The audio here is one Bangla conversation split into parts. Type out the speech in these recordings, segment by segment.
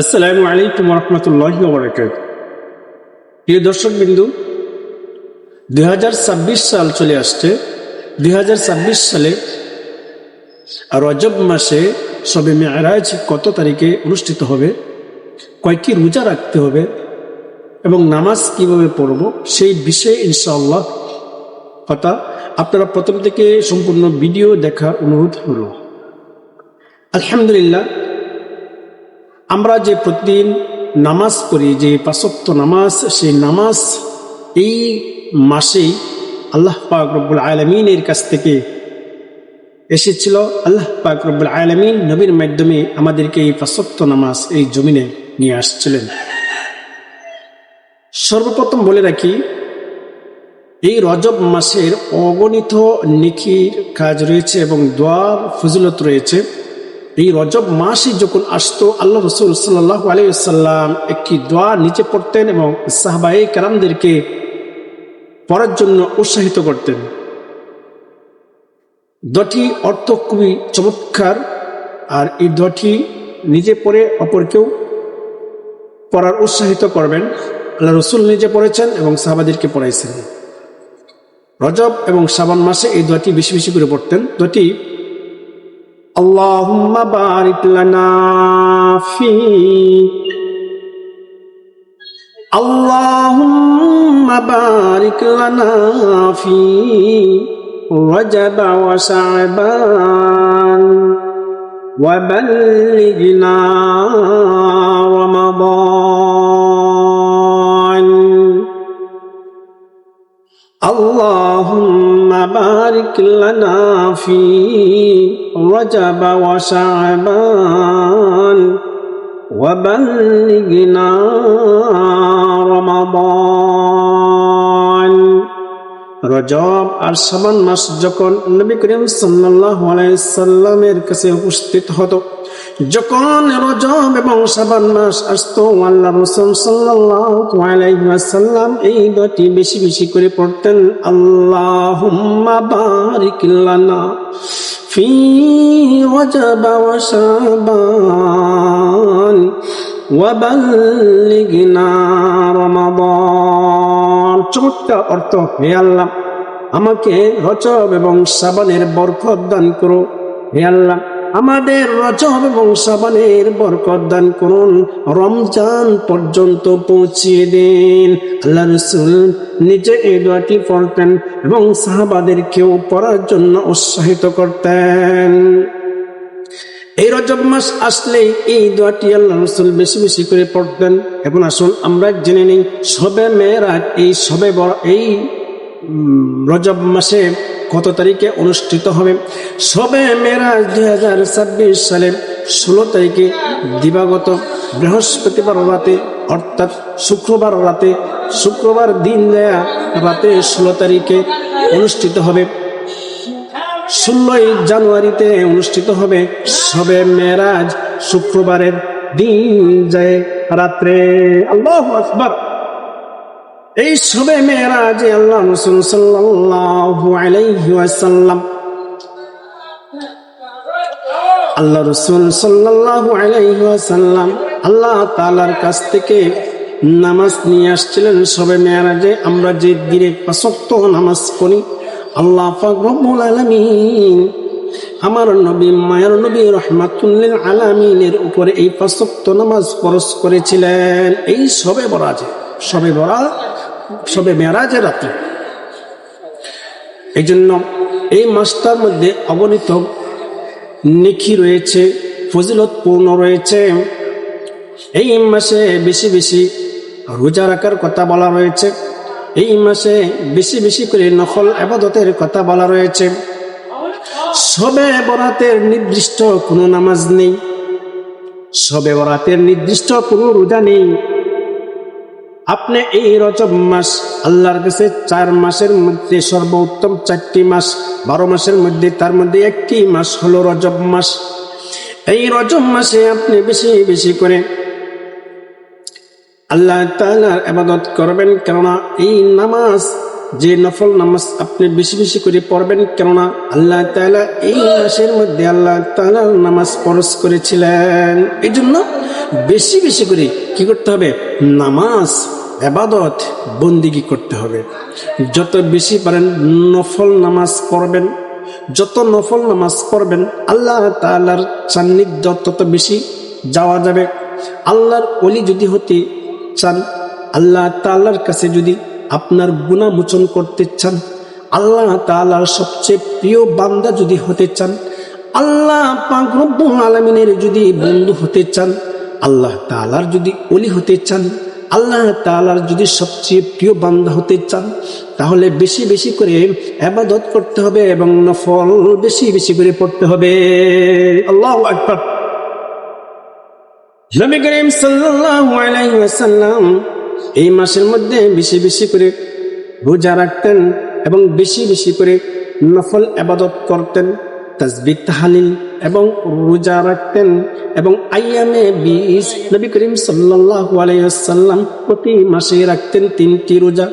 আসসালামু আলাইকুম রহমতুল্লাহ বরকাত প্রিয় দর্শক বিন্দু দুই হাজার ছাব্বিশ সাল চলে আসছে। দু হাজার ছাব্বিশ সালে রজব মাসে সবে মেয়ারাজ কত তারিখে অনুষ্ঠিত হবে, কয়টি রোজা রাখতে হবে এবং নামাজ কীভাবে পড়ব সেই বিষয়ে ইনশাআল্লাহ কথা আপনারা প্রথম থেকে সম্পূর্ণ ভিডিও দেখার অনুরোধ হল আলহামদুলিল্লাহ আমরা যে প্রতিদিন নামাজ পড়ি, যে পাঁচক্ত নামাজ, সেই নামাজ এই মাসেই আল্লাহ পাক রব্বুল আলমিনের কাছ থেকে এসেছিল। আল্লাহ পাক রব্বুল আলমিন নবীর মাধ্যমে আমাদেরকে এই পাঁচক্ত নামাজ এই জমিনে নিয়ে আসছিলেন। সর্বপ্রথম বলে রাখি, এই রজব মাসের অগণিত নিখির কাজ রয়েছে এবং দোয়ার ফজিলত রয়েছে। এই রজব মাসে যখন আসতো, আল্লাহ রসুল সাল্লাহ আলাইসাল্লাম একটি দোয়া নিচে পড়তেন এবং সাহবাই কারামদেরকে পড়ার জন্য উৎসাহিত করতেন। দটি অর্থ খুবই চমৎকার, আর এই দটি নিজে পড়ে অপরকেও পড়ার উৎসাহিত করবেন। আল্লাহ রসুল নিজে পড়েছেন এবং সাহাবাদেরকে পড়াইছেন। রজব এবং শ্রাবণ মাসে এই দোয়াটি বেশি বেশি করে পড়তেন। দোয়াটি اللهم بارك لنا في اللهم بارك لنا في رجب وشعبان. وبلغنا رمضان. اللهم بارك لنا في رجب وشعبان وبلغنا رمضان. রজব আর সাবান মাস যখন নবী করিম সাল্লাহ আলাইসাল্লামের কাছে উপস্থিত হতো, যখন রজব এবং সাবান মাস আসত আল্লাহ রসুল সাল্লাম এই দুটি বেশি বেশি করে পড়তেন আল্লাহ বারিকলানা ফি রজবা সাবান চমৎকার অর্থ, হে আল্লাহ, আমাকে রচব এবং সাবানের বরকত দান করো হে আল্লাহ, আমাদের রচব এবং সাবানের বরকত দান করুন। রমজান পর্যন্ত পৌঁছিয়ে দিন। আল্লাহ রসুল নিজে এই দোয়াটি পড়তেন এবং সাহাবাদেরকেও পড়ার জন্য উৎসাহিত করতেন। এই রজব মাস আসলে এই দোয়াটি আল্লাহ রসুল বেশি বেশি করে পড়তেন। এখন আসুন আমরা জেনে নিই সবে মেয়েরা এই সবে বড় এই রজব মাসে কত তারিখে অনুষ্ঠিত হবে? সবে মেরাজ দুই হাজার ছাব্বিশ সালের ষোলো তারিখে দিবাগত বৃহস্পতিবার রাতে, অর্থাৎ শুক্রবার রাতে, শুক্রবার দিন দেয়া রাতে ষোলো তারিখে অনুষ্ঠিত হবে। ষোলোই জানুয়ারিতে অনুষ্ঠিত হবে সবে মেরাজ, শুক্রবারের দিন যায় রাত্রে। আল্লাহ আকবর। এই সবে মেয়েরাজে আল্লাহ রসুল সাল্লাল্লাহু আলাইহি আল্লাহ রসুল সাল্লাল্লাহু আলাইহি আল্লাহ তাআলার কাছ থেকে নামাজ নিয়ে আসছিলেন সবে মেয়েরাজে আমরা যে দিনে পাঁচক্ত নামাজ পড়ি আল্লাহ পাক রব্বুল আলামিন। আমার নবী, মায়ের নবী রহমাতুল্লিল আলামিনের উপরে এই পাঁচক্ত নামাজ পরশ করেছিলেন। এই সবে বরাজে, সবে বরা সবে মেয়ারাজের রাত্রে। এই জন্য এই মাসটার মধ্যে অগণিত নিখি রয়েছে ফজিলতপূর্ণ রয়েছে। এই মাসে বেশি বেশি রোজা রাখার কথা বলা রয়েছে। এই মাসে বেশি বেশি করে নকল আবাদতের কথা বলা রয়েছে। সবে বরাতের নির্দিষ্ট কোনো নামাজ নেই। সবে বরাতের নির্দিষ্ট কোনো রোজা নেই। আপনি এই রজব মাস আল্লাহর কাছে চার মাসের মধ্যে সর্বোত্তম চারটি মাস, বারো মাসের মধ্যে, তার মধ্যে একটি মাস হলো রজব মাস। এই রজব মাসে আপনি বেশি বেশি করে আল্লাহ তালার আবাদত করবেন কেননা এই নামাজ, যে নফল নামাজ আপনি বেশি বেশি করে পড়বেন, কেননা আল্লাহ তাআলা এই মাসের মধ্যে আল্লাহ তাআলা নামাজ ফরজ করেছিলেন। এই জন্য বেশি বেশি করে কি করতে হবে? নামাজ এবাদত বন্দিগি করতে হবে। যত বেশি পারেন নফল নামাজ পড়বেন, যত নফল নামাজ পড়বেন, আল্লাহ তাআলার সান্নিধ্য তত বেশি যাওয়া যাবে। আল্লাহর অলি যদি হতে চান, আল্লাহ তাআলার কাছে যদি আপনার গুণা মোচন করতে চান, আল্লাহ তালার সবচেয়ে প্রিয় বান্দা যদি হতে চান, আল্লাহ পাক রব্বুল আলামিনের যদি বন্ধু হতে চান, আল্লাহ তালার যদি অলি হতে চান, আল্লাহ তালার যদি সবচেয়ে প্রিয় বান্দা হতে চান, তাহলে বেশি বেশি করে আবাদত করতে হবে এবং নফল বেশি বেশি করে পড়তে হবে। আল্লাহ আকবার। নবী করিম সাল্লাল্লাহু আলাইহি ওয়াসাল্লাম এই মাসের মধ্যে বেশি বেশি করে রোজা রাখতেন এবং বেশি বেশি করে নফল আবাদত করতেন তাসবিহ তাহলিল এবং রোজা রাখতেন এবং আইয়ামে বিশ নবী করিম সাল্লাল্লাহু আলাইহি ওয়াসাল্লাম প্রতি মাসে রাখতেন তিনটি রোজা।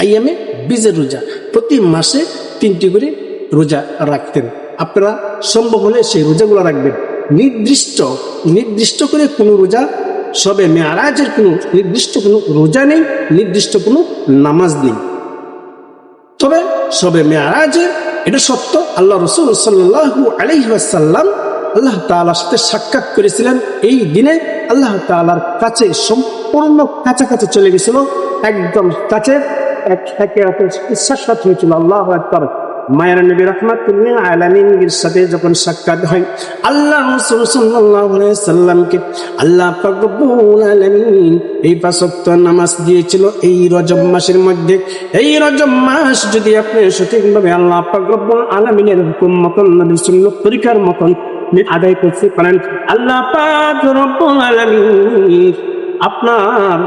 আইয়ামে বীজের রোজা। প্রতি মাসে তিনটি করে রোজা রাখতেন। আপনারা সম্ভব হলে সেই রোজাগুলো রাখবেন। নির্দিষ্ট নির্দিষ্ট করে কোনো রোজা, সবে মেয়ারাজের কোনো নির্দিষ্ট কোনো রোজা নেই, নির্দিষ্ট কোনো নামাজ নেই। তবে সবে মেয়ারাজের এটা সত্য, আল্লাহ রসুল সাল্লাহু আলহিহাসাল্লাম আল্লাহ তালার সাথে সাক্ষাৎ করেছিলেন। এই দিনে আল্লাহ তালার কাছে সম্পূর্ণ কাছাকাছি চলে গেছিল, একদম কাছে, এক, একে সাক্ষাৎ হয়েছিল। আল্লাহ একবার মায়ের নবী রহমাতুল্লাহ আলামিনের সাথে যখন সাক্ষাৎ হয় আল্লাহ রাসূল আলাইহি সাল্লামকে আল্লাহ পাক রব্বুল আলামিন এই পাঁচ নামাজ দিয়েছিল এই রজব মাসের মধ্যে। এই রজব মাস যদি আপনি সঠিকভাবে আল্লাহ পাক রব্বুল আলামিনের হুকুম মতন, নবীর সুন্নাত তরিকার মতন আদায় করতে পারেন, আল্লাহ পাক রব্বুল আলামিন আপনার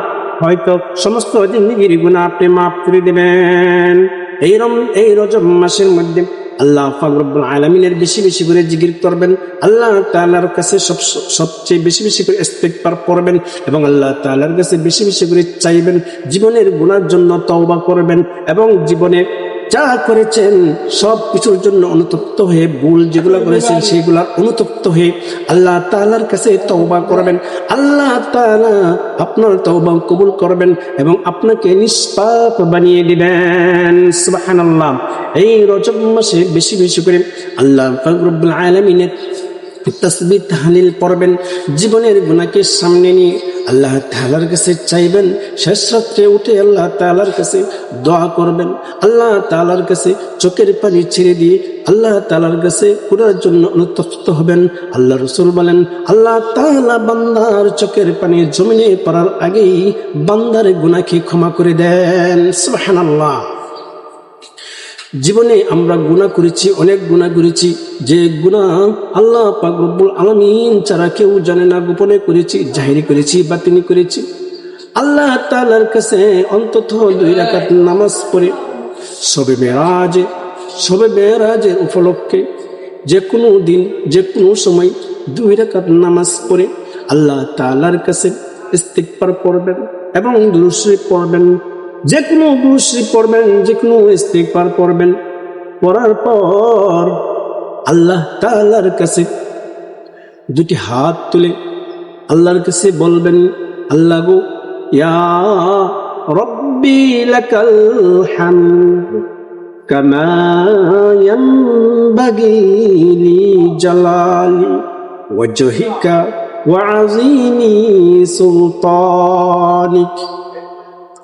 হয়তো সমস্ত জিন্দিগির গুণা আপনি মাফ করে দেবেন। এই রম এই রজব মাসের মধ্যে আল্লাহ ফাকরুল আলমিনের বেশি বেশি করে জিগির করবেন। আল্লাহ তালার কাছে সব সবচেয়ে বেশি বেশি করে ইস্তেকবার করবেন এবং আল্লাহ তালার কাছে বেশি বেশি করে চাইবেন। জীবনের গুণার জন্য তওবা করবেন এবং জীবনে যা করেছেন, সব কিছুর জন্য অনুতপ্ত হয়ে, ভুল যেগুলো করেছেন, সেগুলো অনুতপ্ত হয়ে আল্লাহ তাআলার কাছে তওবা করবেন। আল্লাহ তাআলা আপনার তওবা কবুল করবেন এবং আপনাকে নিষ্পাপ বানিয়ে দিবেন। সুবহানাল্লাহ। এই রজব মাসে বেশি বেশি করে আল্লাহ রব্বুল আলামিনের তসবি তাহলিল পড়বেন। জীবনের গুণাকে সামনে নিয়ে আল্লাহ তালার কাছে চাইবেন, শেষ রাত্রে উঠে আল্লাহ তালার কাছে দোয়া করবেন। আল্লাহ তালার কাছে চোখের পানি ছেড়ে দিয়ে আল্লাহ তালার কাছে পুরার জন্য অনুতপ্ত হবেন। আল্লাহ রসুল বলেন, আল্লাহ তালা বান্দার চোখের পানি জমিনে পড়ার আগেই বান্দার গুনাকে ক্ষমা করে দেন। সুহান আল্লাহ জীবনে আমরা গুণা করেছি, অনেক গুণা করেছি। যে গুণা আল্লাহ পাকরব্বুল আলমিন ছাড়া কেউ জানে না, গোপনে করেছি, জাহিরি করেছি বা তিনি করেছি। আল্লাহ তালার কাছে অন্তত দুই রাকাত নামাজ পড়ে। সবে মেরাজে, সবে মেরাজের উপলক্ষে যে কোনো দিন, যে কোনো সময় দুই রাকাত নামাজ পড়ে। আল্লাহ তালার কাছে ইস্তিকবার পড়বেন এবং দুরুশ্রী পড়বেন। যে কোনো দুশ্রী পড়বেন, যে কোনো ইস্তেকবার পড়বেন। পড়ার পর আল্লাহ তাল্লার কাছে দুটি হাত তুলে আল্লাহর কাছে বলবেন, আল্লাহ গো, ইয়া রব্বি লাকাল সুলতানিক।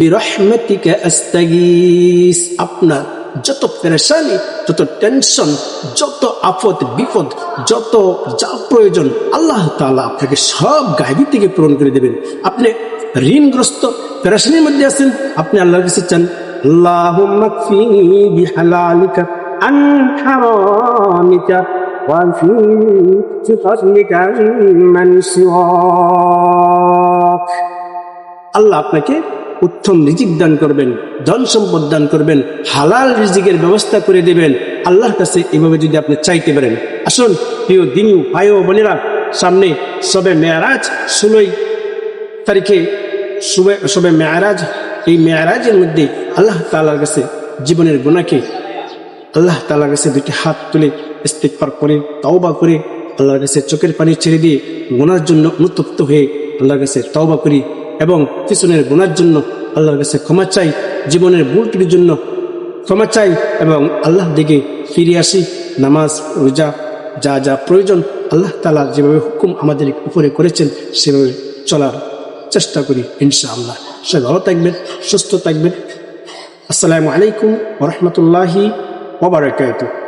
বিরহমাতিকা আস্তাগীস আপনার যত পেরেশানি যত টেনশন যত আফত বিপদ যত যা প্রয়োজন আল্লাহ তাআলা আপনাকে সব গাইবি থেকে পূরণ করে দেবেন আপনি ঋণগ্রস্ত পেরেশানির মধ্যে আছেন আপনি আল্লাহর কাছে চান اللهم اكفني بحلالك عن حرامك وفي بفضلك من سواك আল্লাহ আপনাকে উত্তম রিজিক দান করবেন, ধন সম্পদ দান করবেন, হালাল রিজিকের ব্যবস্থা করে দেবেন। আল্লাহর কাছে এভাবে যদি আপনি চাইতে পারেন। আসুন, প্রিয় দিনী ভাই ও বোনেরা, সামনে সবে মেয়ারাজ ষোলোই তারিখে শুভে সবে মেয়ারাজ, এই মেয়ারাজের মধ্যে আল্লাহ তালার কাছে জীবনের গুণাকে আল্লাহ তালার কাছে দুটি হাত তুলে ইস্তেকবার করে, তওবা করে, আল্লাহর কাছে চোখের পানি ছেড়ে দিয়ে গোনার জন্য অনুতপ্ত হয়ে আল্লাহর কাছে তওবা করি। এবং পিছনের গুণার জন্য আল্লাহর কাছে ক্ষমা চাই, জীবনের ভুলটির জন্য ক্ষমা চাই এবং আল্লাহ দিকে ফিরে আসি। নামাজ, রোজা, যা যা প্রয়োজন, আল্লাহ তালা যেভাবে হুকুম আমাদের উপরে করেছেন, সেভাবে চলার চেষ্টা করি ইনশাআল্লাহ। সে ভালো থাকবেন, সুস্থ থাকবেন। আসসালামু আলাইকুম ওরহমতুল্লাহি ওবরাকাতুহ